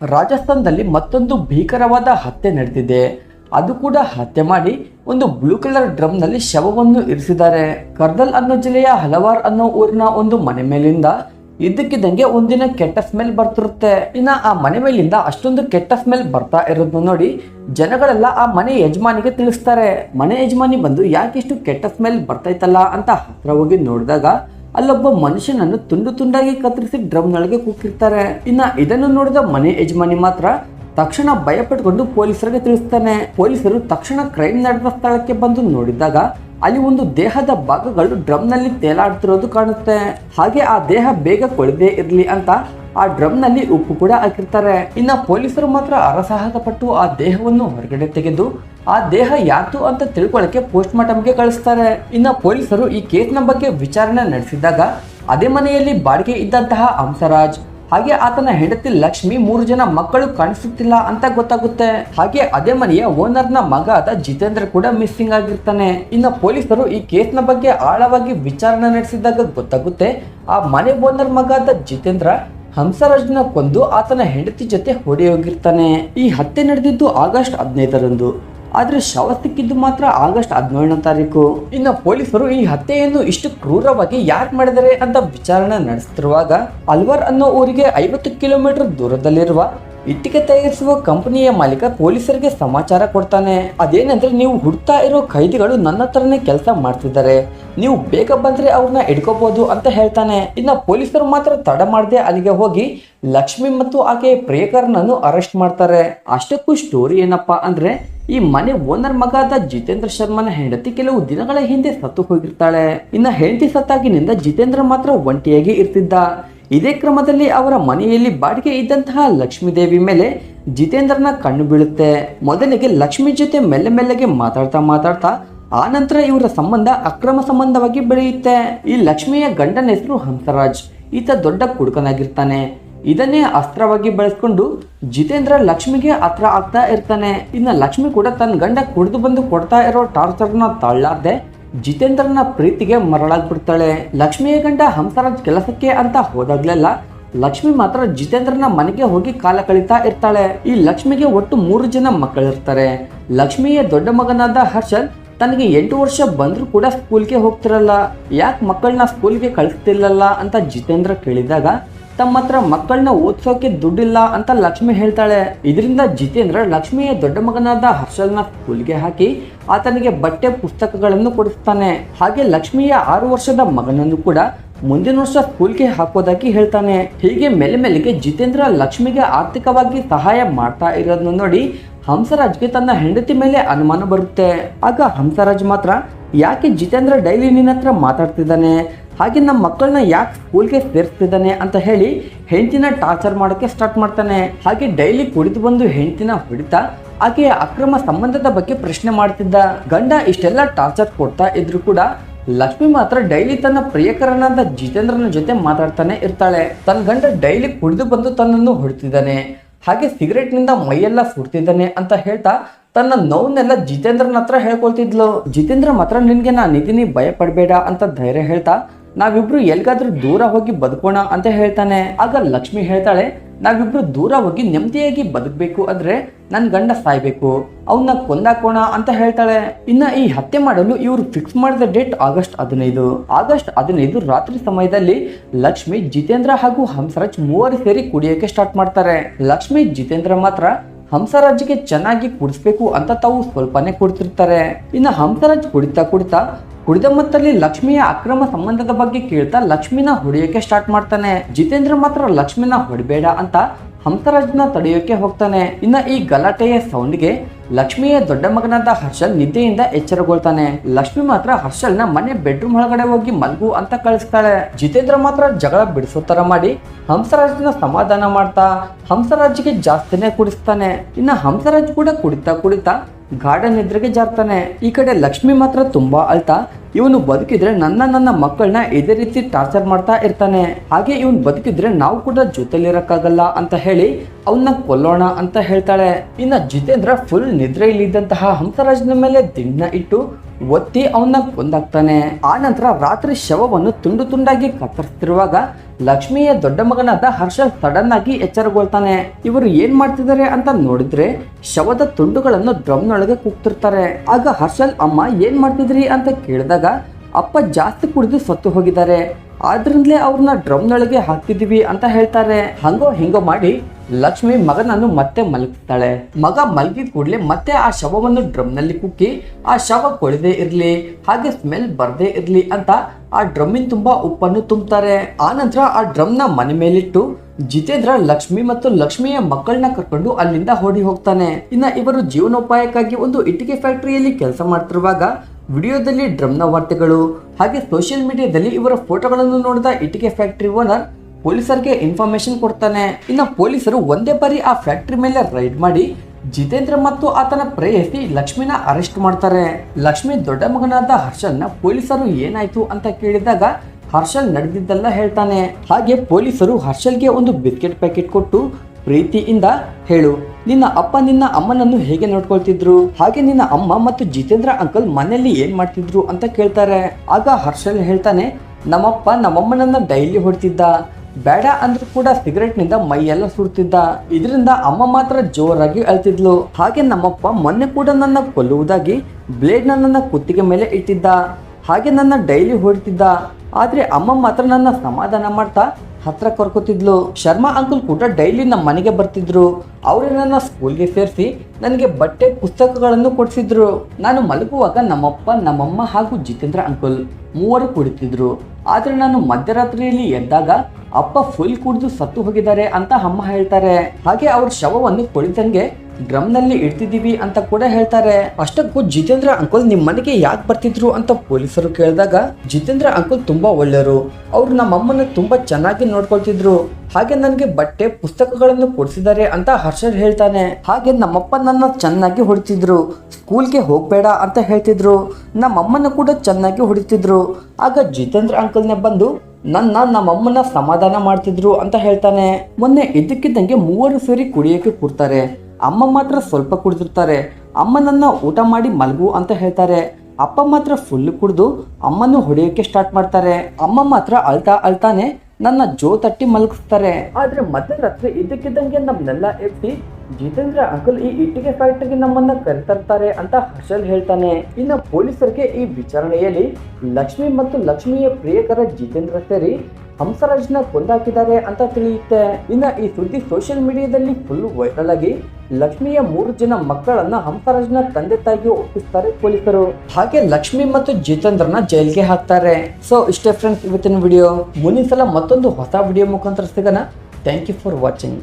ರಾಜಸ್ಥಾನದಲ್ಲಿ ಮತ್ತೊಂದು ಭೀಕರವಾದ ಹತ್ಯೆ ನಡೆದಿದೆ. ಅದು ಕೂಡ ಹತ್ಯೆ ಮಾಡಿ ಒಂದು ಬ್ಲೂ ಕಲರ್ ಡ್ರಮ್ನಲ್ಲಿ ಶವವನ್ನು ಇರಿಸಿದ್ದಾರೆ. ಕರ್ದಲ್ ಅನ್ನೋ ಜಿಲ್ಲೆಯ ಹಲವಾರ್ ಅನ್ನೋ ಊರಿನ ಒಂದು ಮನೆ ಮೇಲಿಂದ ಇದ್ದಕ್ಕಿದ್ದಂಗೆ ಒಂದಿನ ಕೆಟ್ಟ ಸ್ಮೆಲ್ ಬರ್ತಿರುತ್ತೆ. ಇನ್ನ ಆ ಮನೆ ಮೇಲಿಂದ ಅಷ್ಟೊಂದು ಕೆಟ್ಟ ಸ್ಮೆಲ್ ಬರ್ತಾ ಇರೋದನ್ನ ನೋಡಿ ಜನಗಳೆಲ್ಲ ಆ ಮನೆ ಯಜಮಾನಿಗೆ ತಿಳಿಸ್ತಾರೆ. ಮನೆ ಯಜಮಾನಿ ಬಂದು ಯಾಕಿಷ್ಟು ಕೆಟ್ಟ ಸ್ಮೆಲ್ ಬರ್ತೈತಲ್ಲ ಅಂತ ಹತ್ರ ಹೋಗಿ ನೋಡಿದಾಗ ಅಲ್ಲೊಬ್ಬ ಮನುಷ್ಯನನ್ನು ತುಂಡು ತುಂಡಾಗಿ ಕತ್ತರಿಸಿ ಡ್ರಮ್ನೊಳಗೆ ಕೂಕಿರ್ತಾರೆ. ಇನ್ನ ಇದನ್ನು ನೋಡಿದ ಮನೆ ಯಜಮಾನಿ ಮಾತ್ರ ತಕ್ಷಣ ಭಯಪಟ್ಟುಕೊಂಡು ಪೊಲೀಸರಿಗೆ ತಿಳಿಸ್ತಾನೆ. ಪೊಲೀಸರು ತಕ್ಷಣ ಕ್ರೈಮ್ ನಡೆದ ಸ್ಥಳಕ್ಕೆ ಬಂದು ನೋಡಿದಾಗ ಅಲ್ಲಿ ಒಂದು ದೇಹದ ಭಾಗಗಳು ಡ್ರಮ್ನಲ್ಲಿ ತೇಲಾಡ್ತಿರೋದು ಕಾಣುತ್ತೆ. ಹಾಗೆ ಆ ದೇಹ ಬೇಗ ಕೊಳದೇ ಇರಲಿ ಅಂತ ಆ ಡ್ರಮ್ನಲ್ಲಿ ಉಪ್ಪು ಕೂಡ ಹಾಕಿರ್ತಾರೆ. ಇನ್ನ ಪೊಲೀಸರು ಮಾತ್ರ ಅರಸಾಹಸ ಪಟ್ಟು ಆ ದೇಹವನ್ನು ಹೊರಗಡೆ ತೆಗೆದು ಆ ದೇಹ ಯಾತು ಅಂತ ತಿಳ್ಕೊಳ್ಳಕ್ಕೆ ಪೋಸ್ಟ್ ಮಾರ್ಟಮ್ಗೆ ಕಳಿಸ್ತಾರೆ. ಇನ್ನ ಪೊಲೀಸರು ಈ ಕೇಸ್ನ ಬಗ್ಗೆ ವಿಚಾರಣೆ ನಡೆಸಿದಾಗ ಅದೇ ಮನೆಯಲ್ಲಿ ಬಾಡಿಗೆ ಇದ್ದಂತಹ ಹಂಸರಾಜ್, ಹಾಗೆ ಆತನ ಹೆಂಡತಿ ಲಕ್ಷ್ಮಿ ಮೂರು ಜನ ಮಕ್ಕಳು ಕಾಣಿಸುತ್ತಿಲ್ಲ ಅಂತ ಗೊತ್ತಾಗುತ್ತೆ. ಹಾಗೆ ಅದೇ ಮನೆಯ ಓನರ್ನ ಮಗ ಆದ ಜಿತೇಂದ್ರ ಕೂಡ ಮಿಸ್ಸಿಂಗ್ ಆಗಿರ್ತಾನೆ. ಇನ್ನು ಪೊಲೀಸರು ಈ ಕೇಸ್ನ ಬಗ್ಗೆ ಆಳವಾಗಿ ವಿಚಾರಣೆ ನಡೆಸಿದಾಗ ಗೊತ್ತಾಗುತ್ತೆ, ಆ ಮನೆ ಓನರ್ ಮಗ ಆದ ಜಿತೇಂದ್ರ ಹಂಸರಾಜ್ನ ಕೊಂದು ಆತನ ಹೆಂಡತಿ ಜೊತೆ ಹೊಡೆ ಹೋಗಿರ್ತಾನೆ ಈ ಹತ್ಯೆ ನಡೆದಿದ್ದು ಆಗಸ್ಟ್ ಹದಿನೈದರಂದು. ಆದರೆ ಶವ ಸಿಕ್ಕಿದ್ದು ಮಾತ್ರ ಆಗಸ್ಟ್ ಹದಿನೇಳನೇ ತಾರೀಕು. ಇನ್ನು ಪೊಲೀಸರು ಈ ಹತ್ಯೆಯನ್ನು ಇಷ್ಟು ಕ್ರೂರವಾಗಿ ಯಾರು ಮಾಡಿದರೆ ಅಂತ ವಿಚಾರಣೆ ನಡೆಸುತ್ತಿರುವಾಗ ಅಲ್ವರ್ ಅನ್ನೋ ಊರಿಗೆ ಐವತ್ತು ಕಿಲೋಮೀಟರ್ ದೂರದಲ್ಲಿರುವ ಇಟ್ಟಿಗೆ ತಯಾರಿಸುವ ಕಂಪನಿಯ ಮಾಲೀಕ ಪೊಲೀಸರಿಗೆ ಸಮಾಚಾರ ಕೊಡ್ತಾನೆ. ಅದೇನೆಂದ್ರೆ ನೀವು ಹುಡ್ತಾ ಇರೋ ಖೈದಿಗಳು ನನ್ನ ಹತ್ರನೇ ಕೆಲಸ ಮಾಡ್ತಿದ್ದಾರೆ. ನೀವು ಬೇಗ ಬಂದ್ರೆ ಅವ್ರನ್ನ ಹಿಡ್ಕೋಬಹುದು ಅಂತ ಹೇಳ್ತಾನೆ. ಇನ್ನ ಪೊಲೀಸರು ಮಾತ್ರ ತಡ ಮಾಡದೆ ಅಲ್ಲಿಗೆ ಹೋಗಿ ಲಕ್ಷ್ಮಿ ಮತ್ತು ಆಕೆ ಪ್ರಿಯಕರನನ್ನು ಅರೆಸ್ಟ್ ಮಾಡ್ತಾರೆ. ಅಷ್ಟಕ್ಕೂ ಸ್ಟೋರಿ ಏನಪ್ಪಾ ಅಂದ್ರೆ ಈ ಮನೆ ಓನರ್ ಮಗಾದ ಜಿತೇಂದ್ರ ಶರ್ಮನ ಹೆಂಡತಿ ಕೆಲವು ದಿನಗಳ ಹಿಂದೆ ಸತ್ತು ಹೋಗಿರ್ತಾಳೆ. ಇನ್ನ ಹೆಂಡತಿ ಸತ್ತಾಗಿನಿಂದ ಜಿತೇಂದ್ರ ಮಾತ್ರ ಒಂಟಿಯಾಗಿ ಇರ್ತಿದ್ದ. ಇದೇ ಕ್ರಮದಲ್ಲಿ ಅವರ ಮನೆಯಲ್ಲಿ ಬಾಡಿಗೆ ಇದ್ದಂತಹ ಲಕ್ಷ್ಮೀದೇವಿ ಮೇಲೆ ಜಿತೇಂದ್ರನ ಕಣ್ಣು ಬೀಳುತ್ತೆ. ಮೊದಲಿಗೆ ಲಕ್ಷ್ಮಿ ಜೊತೆ ಮೆಲ್ಲೆ ಮೆಲ್ಲಗೆ ಮಾತಾಡ್ತಾ ಮಾತಾಡ್ತಾ ಆ ನಂತರ ಇವರ ಸಂಬಂಧ ಅಕ್ರಮ ಸಂಬಂಧವಾಗಿ ಬೆಳೆಯುತ್ತೆ. ಈ ಲಕ್ಷ್ಮಿಯ ಗಂಡನ ಹೆಸರು ಹಂಸರಾಜ್. ಈತ ದೊಡ್ಡ ಕುಡುಕನಾಗಿರ್ತಾನೆ. ಇದನ್ನೇ ಅಸ್ತ್ರವಾಗಿ ಬಳಸ್ಕೊಂಡು ಜಿತೇಂದ್ರ ಲಕ್ಷ್ಮಿಗೆ ಹತ್ರ ಆಗ್ತಾ ಇರ್ತಾನೆ. ಇನ್ನು ಲಕ್ಷ್ಮಿ ಕೂಡ ತನ್ನ ಗಂಡ ಕುಡಿದು ಬಂದು ಕೊಡ್ತಾ ಇರೋ ಟಾರ್ಚರ್ನ ತಾಳ್ಲಾರ್ದೆ ಜಿತೇಂದ್ರನ ಪ್ರೀತಿಗೆ ಮರಳಾಗ್ಬಿಡ್ತಾಳೆ. ಲಕ್ಷ್ಮಿಯ ಗಂಡ ಹಂಸರಾಜ್ ಕೆಲಸಕ್ಕೆ ಅಂತ ಹೋದಾಗ್ಲೆಲ್ಲ ಲಕ್ಷ್ಮಿ ಮಾತ್ರ ಜಿತೇಂದ್ರನ ಮನೆಗೆ ಹೋಗಿ ಕಾಲ ಕಳೀತಾ ಇರ್ತಾಳೆ. ಈ ಲಕ್ಷ್ಮಿಗೆ ಒಟ್ಟು ಮೂರು ಜನ ಮಕ್ಕಳಿರ್ತಾರೆ. ಲಕ್ಷ್ಮಿಯ ದೊಡ್ಡ ಮಗನಾದ ಹರ್ಷಲ್ ತನಗೆ ಎಂಟು ವರ್ಷ ಬಂದರೂ ಕೂಡ ಸ್ಕೂಲ್ಗೆ ಹೋಗ್ತಿರಲ್ಲ. ಯಾಕೆ ಮಕ್ಕಳನ್ನ ಸ್ಕೂಲ್ಗೆ ಕಳಿಸ್ತಿಲ್ಲಲ್ಲ ಅಂತ ಜಿತೇಂದ್ರ ಕೇಳಿದಾಗ ತಮ್ಮ ಹತ್ರ ಮಕ್ಕಳನ್ನ ಓದ್ಸೋಕೆ ದುಡ್ಡಿಲ್ಲ ಅಂತ ಲಕ್ಷ್ಮಿ ಹೇಳ್ತಾಳೆ. ಇದರಿಂದ ಜಿತೇಂದ್ರ ಲಕ್ಷ್ಮಿಯ ದೊಡ್ಡ ಮಗನಾದ ಹರ್ಷಲ್ನ ಸ್ಕೂಲ್ಗೆ ಹಾಕಿ ಆತನಿಗೆ ಬಟ್ಟೆ ಪುಸ್ತಕಗಳನ್ನು ಕೊಡಿಸ್ತಾನೆ. ಹಾಗೆ ಲಕ್ಷ್ಮಿಯ ಆರು ವರ್ಷದ ಮಗನನ್ನು ಕೂಡ ಮುಂದಿನ ವರ್ಷ ಸ್ಕೂಲ್ಗೆ ಹಾಕೋದಾಗಿ ಹೇಳ್ತಾನೆ. ಹೀಗೆ ಮೇಲೆ ಮೇಲೆಗೆ ಜಿತೇಂದ್ರ ಲಕ್ಷ್ಮಿಗೆ ಆರ್ಥಿಕವಾಗಿ ಸಹಾಯ ಮಾಡ್ತಾ ಇರೋದನ್ನ ನೋಡಿ ಹಂಸರಾಜ್ಗೆ ತನ್ನ ಹೆಂಡತಿ ಮೇಲೆ ಅನುಮಾನ ಬರುತ್ತೆ. ಆಗ ಹಂಸರಾಜ್ ಮಾತ್ರ, ಯಾಕೆ ಜಿತೇಂದ್ರ ಡೈಲಿ ನಿನ್ನ ಹತ್ರ ಮಾತಾಡ್ತಿದ್ದಾನೆ? ಹಾಗೆ ನಮ್ಮ ಮಕ್ಕಳನ್ನ ಯಾಕೆ ಸ್ಕೂಲ್ಗೆ ಸೇರಿಸ್ತಿದ್ದಾನೆ ಅಂತ ಹೇಳಿ ಹೆಂಡತಿನ ಟಾರ್ಚರ್ ಮಾಡೋಕ್ಕೆ ಸ್ಟಾರ್ಟ್ ಮಾಡ್ತಾನೆ. ಹಾಗೆ ಡೈಲಿ ಕುಡಿದು ಬಂದು ಹೆಂಡತಿನ ಹೊಡಿತಾ ಆಕೆಯ ಅಕ್ರಮ ಸಂಬಂಧದ ಬಗ್ಗೆ ಪ್ರಶ್ನೆ ಮಾಡ್ತಿದ್ದ. ಗಂಡ ಇಷ್ಟೆಲ್ಲ ಟಾರ್ಚರ್ ಕೊಡ್ತಾ ಇದ್ರು ಕೂಡ ಲಕ್ಷ್ಮಿ ಮಾತ್ರ ಡೈಲಿ ತನ್ನ ಪ್ರಿಯಕರನಾದ ಜಿತೇಂದ್ರನ ಜೊತೆ ಮಾತಾಡ್ತಾನೆ ಇರ್ತಾಳೆ. ತನ್ನ ಗಂಡ ಡೈಲಿ ಕುಡಿದು ಬಂದು ತನ್ನನ್ನು ಹೊಡ್ತಿದ್ದಾನೆ. ಹಾಗೆ ಸಿಗರೇಟ್ನಿಂದ ಮೈಯೆಲ್ಲ ಸುಡ್ತಿದ್ದಾನೆ ಅಂತ ಹೇಳ್ತಾ ತನ್ನ ನೋವನ್ನೆಲ್ಲ ಜಿತೇಂದ್ರನ ಹತ್ರ ಹೇಳ್ಕೊಳ್ತಿದ್ಲು. ಜಿತೇಂದ್ರ ಮಾತ್ರ ನಿನ್ಗೆ ನಾನು ಇದೀನಿ ಭಯ ಪಡಬೇಡ ಅಂತ ಧೈರ್ಯ ಹೇಳ್ತಾ ನಾವಿಬ್ರು ಎಲ್ಗಾದ್ರೂ ದೂರ ಹೋಗಿ ಬದುಕೋಣ ಅಂತ ಹೇಳ್ತಾನೆ. ಆಗ ಲಕ್ಷ್ಮಿ ಹೇಳ್ತಾಳೆ, ನಾವಿಬ್ರು ದೂರ ಹೋಗಿ ನೆಮ್ಮದಿಯಾಗಿ ಬದುಕಬೇಕು ಅಂದ್ರೆ ನನ್ನ ಗಂಡ ಸಾಯ್ಬೇಕು. ಅವನ್ನ ಕೊಂದಾಕೋಣ ಅಂತ ಹೇಳ್ತಾಳೆ. ಇನ್ನ ಈ ಹತ್ಯೆ ಮಾಡಲು ಇವರು ಫಿಕ್ಸ್ ಮಾಡಿದ ಡೇಟ್ ಆಗಸ್ಟ್ ಹದಿನೈದು. ಆಗಸ್ಟ್ ಹದಿನೈದು ರಾತ್ರಿ ಸಮಯದಲ್ಲಿ ಲಕ್ಷ್ಮಿ ಜಿತೇಂದ್ರ ಹಾಗೂ ಹಂಸರಾಜ್ ಮೂವರು ಸೇರಿ ಕುಡಿಯೋಕೆ ಸ್ಟಾರ್ಟ್ ಮಾಡ್ತಾರೆ. ಲಕ್ಷ್ಮಿ, ಜಿತೇಂದ್ರ ಮಾತ್ರ ಹಂಸರಾಜ್ಗೆ ಚೆನ್ನಾಗಿ ಕುಡಿಸ್ಬೇಕು ಅಂತ ತಾವು ಸ್ವಲ್ಪನೇ ಕುಡಿತಿರ್ತಾರೆ. ಇನ್ನು ಹಂಸರಾಜ್ ಕುಡಿತಾ ಕುಡಿತಾ ಕುಡಿದ ಮತ್ತಲ್ಲಿ ಲಕ್ಷ್ಮಿಯ ಅಕ್ರಮ ಸಂಬಂಧದ ಬಗ್ಗೆ ಕೇಳ್ತಾ ಲಕ್ಷ್ಮಿನ ಹೊಡೆಯೋಕೆ ಸ್ಟಾರ್ಟ್ ಮಾಡ್ತಾನೆ. ಜಿತೇಂದ್ರ ಮಾತ್ರ ಲಕ್ಷ್ಮಿನ ಹೊಡಿಬೇಡ ಅಂತ ಹಂಸರಾಜ್ನ ತಡೆಯೋಕೆ ಹೋಗ್ತಾನೆ. ಇನ್ನ ಈ ಗಲಾಟೆಯ ಸೌಂಡ್ಗೆ ಲಕ್ಷ್ಮಿಯ ದೊಡ್ಡ ಮಗನಾದ ಹರ್ಷಲ್ ನಿದ್ದೆಯಿಂದ ಎಚ್ಚರಗೊಳ್ತಾನೆ. ಲಕ್ಷ್ಮಿ ಮಾತ್ರ ಹರ್ಷಲ್ನ ಮನೆ ಬೆಡ್ರೂಮ್ ಒಳಗಡೆ ಹೋಗಿ ಮಲ್ಗು ಅಂತ ಕಳಿಸ್ತಾಳೆ. ಜಿತೇಂದ್ರ ಮಾತ್ರ ಜಗಳ ಬಿಡಿಸೋ ತರ ಮಾಡಿ ಹಂಸರಾಜ್ನ ಸಮಾಧಾನ ಮಾಡ್ತಾ ಹಂಸರಾಜ್ಗೆ ಜಾಸ್ತಿನೇ ಕುಡಿಸ್ತಾನೆ. ಇನ್ನ ಹಂಸರಾಜ್ ಕೂಡ ಕುಡಿತಾ ಕುಡಿತಾ ಗಾಢ ನಿದ್ರೆಗೆ ಜಾರ್ತಾನೆ. ಈ ಕಡೆ ಲಕ್ಷ್ಮಿ ಮಾತ್ರ ತುಂಬಾ ಅಳ್ತಾ, ಇವನು ಬದುಕಿದ್ರೆ ನನ್ನ ನನ್ನ ಮಕ್ಕಳನ್ನ ಇದೇ ರೀತಿ ಟಾರ್ಚರ್ ಮಾಡ್ತಾ ಇರ್ತಾನೆ. ಹಾಗೆ ಇವನು ಬದುಕಿದ್ರೆ ನಾವು ಕೂಡ ಜೊತೆಲಿರಕ್ಕಾಗಲ್ಲ ಅಂತ ಹೇಳಿ ಅವನ್ನ ಕೊಲ್ಲೋಣ ಅಂತ ಹೇಳ್ತಾಳೆ. ಇನ್ನ ಜಿತೇಂದ್ರ ಫುಲ್ ನಿದ್ರೆಯಲ್ಲಿದ್ದಂತಹ ಹಂಸರಾಜ್ನ ಮೇಲೆ ದಿಂಡ್ನ ಇಟ್ಟು ಒತ್ತಿ ಅವನ್ನ ಕೊಂದಾಗ್ತಾನೆ ಆ ನಂತರ ರಾತ್ರಿ ಶವವನ್ನು ತುಂಡು ತುಂಡಾಗಿ ಕತ್ತರಿಸ್ತಿರುವಾಗ ಲಕ್ಷ್ಮಿಯ ದೊಡ್ಡ ಮಗನಾದ ಹರ್ಷಲ್ ಸಡನ್ ಆಗಿ ಎಚ್ಚರಗೊಳ್ತಾನೆ. ಇವರು ಏನ್ ಮಾಡ್ತಿದ್ದಾರೆ ಅಂತ ನೋಡಿದ್ರೆ ಶವದ ತುಂಡುಗಳನ್ನು ಡ್ರಮ್ನೊಳಗೆ ಕೂಗ್ತಿರ್ತಾರೆ. ಆಗ ಹರ್ಷಲ್, ಅಮ್ಮ, ಏನ್ ಮಾಡ್ತಿದ್ರಿ? ಅಂತ ಕೇಳಿದಾಗ ಅಪ್ಪ ಜಾಸ್ತಿ ಕುಡಿದು ಸತ್ತು ಹೋಗಿದ್ದಾರೆ. ಆದ್ರಿಂದಲೇ ಅವ್ರನ್ನ ಡ್ರಮ್ನೊಳಗೆ ಹಾಕ್ತಿದೀವಿ ಅಂತ ಹೇಳ್ತಾರೆ. ಹಂಗೋ ಹಿಂಗೋ ಮಾಡಿ ಲಕ್ಷ್ಮಿ ಮಗನನ್ನು ಮತ್ತೆ ಮಲಗಿಸ್ತಾಳೆ ಮಗ ಮಲಗಿದ ಕೂಡಲೇ ಮತ್ತೆ ಆ ಶವವನ್ನು ಡ್ರಮ್ನಲ್ಲಿ ಕುಕ್ಕಿ, ಆ ಶವ ಕೊಳದೇ ಇರ್ಲಿ, ಹಾಗೆ ಸ್ಮೆಲ್ ಬರದೇ ಇರ್ಲಿ ಅಂತ ಆ ಡ್ರಮ್ಮಿನ ತುಂಬಾ ಉಪ್ಪನ್ನು ತುಂಬ್ತಾರೆ ಆ ನಂತರ ಆ ಡ್ರಮ್ನ ಮನೆ ಮೇಲಿಟ್ಟು ಜಿತೇಂದ್ರ, ಲಕ್ಷ್ಮಿ ಮತ್ತು ಲಕ್ಷ್ಮಿಯ ಮಕ್ಕಳನ್ನ ಕರ್ಕೊಂಡು ಅಲ್ಲಿಂದ ಓಡಿ ಹೋಗ್ತಾನೆ. ಇನ್ನ ಇವರು ಜೀವನೋಪಾಯಕ್ಕಾಗಿ ಒಂದು ಇಟ್ಟಿಗೆ ಫ್ಯಾಕ್ಟರಿಯಲ್ಲಿ ಕೆಲಸ ಮಾಡ್ತಿರುವಾಗ ವಿಡಿಯೋದಲ್ಲಿ ಡ್ರಮ್ನ ವಾರ್ತೆಗಳು, ಹಾಗೆ ಸೋಷಿಯಲ್ ಮೀಡಿಯಾದಲ್ಲಿ ಇವರ ಫೋಟೋಗಳನ್ನು ನೋಡಿದ ಇಟ್ಟಿಗೆ ಫ್ಯಾಕ್ಟರಿ ಓನರ್ ಪೊಲೀಸರಿಗೆ ಇನ್ಫಾರ್ಮೇಶನ್ ಕೊಡ್ತಾನೆ. ಇನ್ನು ಪೊಲೀಸರು ಒಂದೇ ಬಾರಿ ಆ ಫ್ಯಾಕ್ಟ್ರಿ ಮೇಲೆ ರೈಡ್ ಮಾಡಿ ಜಿತೇಂದ್ರ ಮತ್ತು ಆತನ ಪ್ರೇಯಸಿ ಲಕ್ಷ್ಮಿನ ಅರೆಸ್ಟ್ ಮಾಡ್ತಾರೆ. ಲಕ್ಷ್ಮಿ ದೊಡ್ಡ ಮಗನಾದ ಹರ್ಷಲ್ನ ಪೊಲೀಸರು ಏನಾಯ್ತು ಅಂತ ಕೇಳಿದಾಗ ಹರ್ಷಲ್ ನಡೆದಿದ್ದೆಲ್ಲ ಹೇಳ್ತಾನೆ. ಹಾಗೆ ಪೊಲೀಸರು ಹರ್ಷಲ್ಗೆ ಒಂದು ಬಿಸ್ಕೆಟ್ ಪ್ಯಾಕೆಟ್ ಕೊಟ್ಟು ಪ್ರೀತಿಯಿಂದ ಹೇಳು, ನಿನ್ನ ಅಪ್ಪ ನಿನ್ನ ಅಮ್ಮನನ್ನು ಹೇಗೆ ನೋಡ್ಕೊಳ್ತಿದ್ರು? ಹಾಗೆ ನಿನ್ನ ಅಮ್ಮ ಮತ್ತು ಜಿತೇಂದ್ರ ಅಂಕಲ್ ಮನೆಯಲ್ಲಿ ಏನ್ ಮಾಡ್ತಿದ್ರು? ಅಂತ ಕೇಳ್ತಾರೆ. ಆಗ ಹರ್ಷಲ್ ಹೇಳ್ತಾನೆ, ನಮ್ಮಪ್ಪ ನಮ್ಮಮ್ಮನನ್ನ ಡೈಲಿ ಹೊಡ್ತಿದ್ದ. ಬೇಡ ಅಂದ್ರೂ ಕೂಡ ಸಿಗರೆಟ್ನಿಂದ ಮೈಯೆಲ್ಲ ಸುಡ್ತಿದ್ದ. ಇದರಿಂದ ಅಮ್ಮ ಮಾತ್ರ ಜೋರಾಗಿ ಅಳ್ತಿದ್ಲು. ಹಾಗೆ ನಮ್ಮಪ್ಪ ಮೊನ್ನೆ ಕೂಡ ನನ್ನ ಕೊಲ್ಲುವುದಾಗಿ ಬ್ಲೇಡ್ ನನ್ನ ಕುತ್ತಿಗೆ ಮೇಲೆ ಇಟ್ಟಿದ್ದ. ಹಾಗೆ ನನ್ನ ಡೈಲಿ ಹೊಡಿತಿದ್ದ. ಆದ್ರೆ ಅಮ್ಮ ಮಾತ್ರ ನನ್ನ ಸಮಾಧಾನ ಮಾಡ್ತಾ ಹತ್ರ ಕರ್ಕೋತಿದ್ಲು. ಶರ್ಮಾ ಅಂಕಲ್ ಕೂಡ ಡೈಲಿ ನಮ್ಮ ಮನೆಗೆ ಬರ್ತಿದ್ರು. ಅವರೇ ನನ್ನ ಸ್ಕೂಲ್ಗೆ ಸೇರಿಸಿ ನನಗೆ ಬಟ್ಟೆ, ಪುಸ್ತಕಗಳನ್ನು ಕೊಡಿಸಿದ್ರು. ನಾನು ಮಲಗುವಾಗ ನಮ್ಮಪ್ಪ, ನಮ್ಮಮ್ಮ ಹಾಗೂ ಜಿತೇಂದ್ರ ಅಂಕಲ್ ಮೂವರು ಕುಡಿತಿದ್ರು. ಆದರೆ ನಾನು ಮಧ್ಯರಾತ್ರಿಯಲ್ಲಿ ಎದ್ದಾಗ ಅಪ್ಪ ಫುಲ್ ಕುಡಿದು ಸತ್ತು ಹೋಗಿದ್ದಾರೆ ಅಂತ ಅಮ್ಮ ಹೇಳ್ತಾರೆ. ಹಾಗೆ ಅವ್ರ ಶವವನ್ನು ಕೊಳಿತಂಗೆ ಡ್ರಮ್ನಲ್ಲಿ ಇಡ್ತಿದ್ದೀವಿ ಅಂತ ಕೂಡ ಹೇಳ್ತಾರೆ. ಅಷ್ಟಕ್ಕೂ ಜಿತೇಂದ್ರ ಅಂಕಲ್ ನಿಮ್ಮ ಮನೆಗೆ ಯಾಕೆ ಬರ್ತಿದ್ರು ಅಂತ ಪೊಲೀಸರು ಕೇಳಿದಾಗ, ಜಿತೇಂದ್ರ ಅಂಕಲ್ ತುಂಬಾ ಒಳ್ಳೆಯವರು. ಅವ್ರು ನಮ್ಮಮ್ಮನ ತುಂಬಾ ಚೆನ್ನಾಗಿ ನೋಡ್ಕೊಳ್ತಿದ್ರು. ಹಾಗೆ ನನಗೆ ಬಟ್ಟೆ, ಪುಸ್ತಕಗಳನ್ನು ಕೊಡಿಸಿದ್ದಾರೆ ಅಂತ ಹರ್ಷರ್ ಹೇಳ್ತಾನೆ. ಹಾಗೆ ನಮ್ಮಪ್ಪ ನನ್ನ ಚೆನ್ನಾಗಿ ಹೊಡಿತಿದ್ರು. ಸ್ಕೂಲ್ಗೆ ಹೋಗ್ಬೇಡ ಅಂತ ಹೇಳ್ತಿದ್ರು. ನಮ್ಮಮ್ಮನ ಕೂಡ ಚೆನ್ನಾಗಿ ಹೊಡಿತಿದ್ರು. ಆಗ ಜಿತೇಂದ್ರ ಅಂಕಲ್ನೇ ಬಂದು ನನ್ನ ನಮ್ಮಮ್ಮನ ಸಮಾಧಾನ ಮಾಡ್ತಿದ್ರು ಅಂತ ಹೇಳ್ತಾನೆ. ಮೊನ್ನೆ ಇದ್ದಕ್ಕಿದ್ದಂಗೆ ಮೂವರು ಸೇರಿ ಕುಡಿಯೋಕೆ ಕೂರ್ತಾರೆ. ಅಮ್ಮ ಮಾತ್ರ ಸ್ವಲ್ಪ ಕುಡಿದಿರ್ತಾರೆ. ಅಮ್ಮ ನನ್ನ ಊಟ ಮಾಡಿ ಮಲಗು ಅಂತ ಹೇಳ್ತಾರೆ. ಅಪ್ಪ ಮಾತ್ರ ಫುಲ್ ಕುಡಿದು ಅಮ್ಮನ್ನು ಹೊಡೆಯೋಕೆ ಸ್ಟಾರ್ಟ್ ಮಾಡ್ತಾರೆ. ಅಮ್ಮ ಮಾತ್ರ ಅಳ್ತಾ ಅಳ್ತಾನೆ ನನ್ನ ಜೋ ತಟ್ಟಿ ಮಲಗಿಸ್ತಾರೆ. ಆದ್ರೆ ಮಧ್ಯರಾತ್ರಿ ಇದ್ದಕ್ಕಿದ್ದಂಗೆ ನಮ್ನೆಲ್ಲ ಎಬ್ಸಿ ಜಿತೇಂದ್ರ ಅಂಕಲ್ ಈ ಇಟ್ಟಿಗೆ ಫ್ಯಾಕ್ಟರಿಗೆ ನಮ್ಮನ್ನ ಕರೆತರ್ತಾರೆ ಅಂತ ಹರ್ಷಲ್ ಹೇಳ್ತಾನೆ. ಇನ್ನು ಪೊಲೀಸರಿಗೆ ಈ ವಿಚಾರಣೆಯಲ್ಲಿ ಲಕ್ಷ್ಮಿ ಮತ್ತು ಲಕ್ಷ್ಮಿಯ ಪ್ರಿಯಕರ ಜಿತೇಂದ್ರ ಸೇರಿ ಹಂಸರಾಜ್ನ ಕೊಂದಾಕಿದ್ದಾರೆ ಅಂತ ತಿಳಿಯುತ್ತೆ. ಇನ್ನ ಈ ಸುದ್ದಿ ಸೋಷಿಯಲ್ ಮೀಡಿಯಾದಲ್ಲಿ ಫುಲ್ ವೈರಲ್ ಆಗಿ ಲಕ್ಷ್ಮಿಯ ಮೂರು ಜನ ಮಕ್ಕಳನ್ನ ಹಂಸರಾಜ್ನ ತಂದೆ ತಾಯಿಗೆ ಒಪ್ಪಿಸ್ತಾರೆ ಪೊಲೀಸರು. ಹಾಗೆ ಲಕ್ಷ್ಮಿ ಮತ್ತು ಜಿತೇಂದ್ರನ ಜೈಲ್ಗೆ ಹಾಕ್ತಾರೆ. ಸೊ ಇಷ್ಟೇ ಫ್ರೆಂಡ್ಸ್ ಇವತ್ತಿನ ವಿಡಿಯೋ ಮುಂದಿನ ಸಲ ಮತ್ತೊಂದು ಹೊಸ ವಿಡಿಯೋ ಮುಖಾಂತರ ಸಿಗೋಣ. Thank you for watching